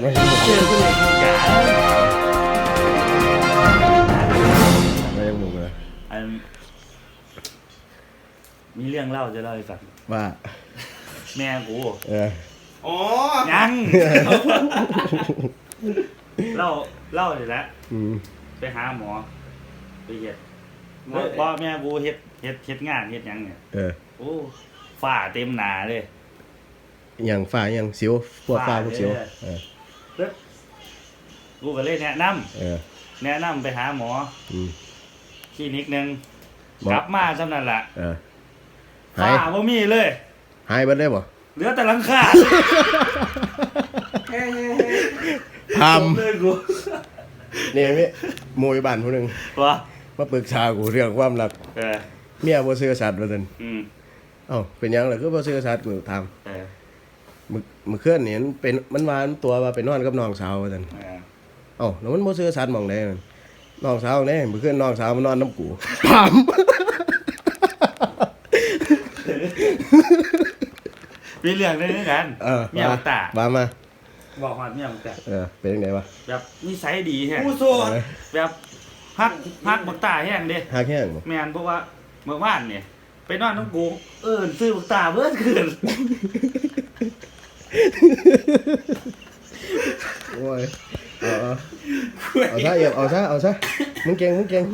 ไม่ยังหมกเจอคนเล่นกาไม่ยังหมกเลยอันมีเรื่องเล่าจะเล่าให้ฟังว่าแม่กูเอออ๋อยังเล่าเล่าเลยละอืมไปหาหมอไปเฮ็ดบ่แม่กูเฮ็ดเฮ็ดเฮ็ดงานเฮ็ดหยังเนี่ยเออโอ้ฝ้าเต็มหนาเลยอย่างฝ่าอย่างสิวพวกฝ่าฝ่าพวกสิวเลยเออ ปึ๊บกูก็เลยแนะนำเออ แนะนำไปหาหมออืม คลินิกหนึงหมอ กลับมาซำนั้นล่ะเออฝ้าหายบ่มีเลย หายเบิดได้บ่เหลือแต่หลังคาเฮ้ยทเลยกูำนี่พี่หมวยบ้านผู้หนึงวะมาปรึกษากูเรื่องความรักเออเมียบ่ซื่อสัตย์ว่าซั่นอืมเอ้าเป็นหยังล่ะคือบ่ซื่อสัตย์กูถามเออ มึกมื้อคืนนี่มันเป็นมันว่ามันตัวว่าไปนอนกับน้องสาวว่าซั่นเออเอ้าแล้วมันบ่ซื่อสัตย์หม่องใดมันน้องสาวแน่มื้อคืนน้องสาวมานอนน้ำกูถามมีเรื่องได้ด้วยกันเออเมียบักตาว่ามาบอกว่าเมียบักตาเออเป็นจังไดวะแบบนิสัยดีแฮะผู้โสดเออแบบพักพักบักตาแห้งเด้หาแข้งบ่แม่นเพราะว่าเมื่อวานเนี่ยไปนอนน้องกู เอิ้นซื้อบักตาเบิดคืน โอ้ยเอาเอาเอาซะเอียบเอาซะเอาซะมึงเก่งมึงเก่ง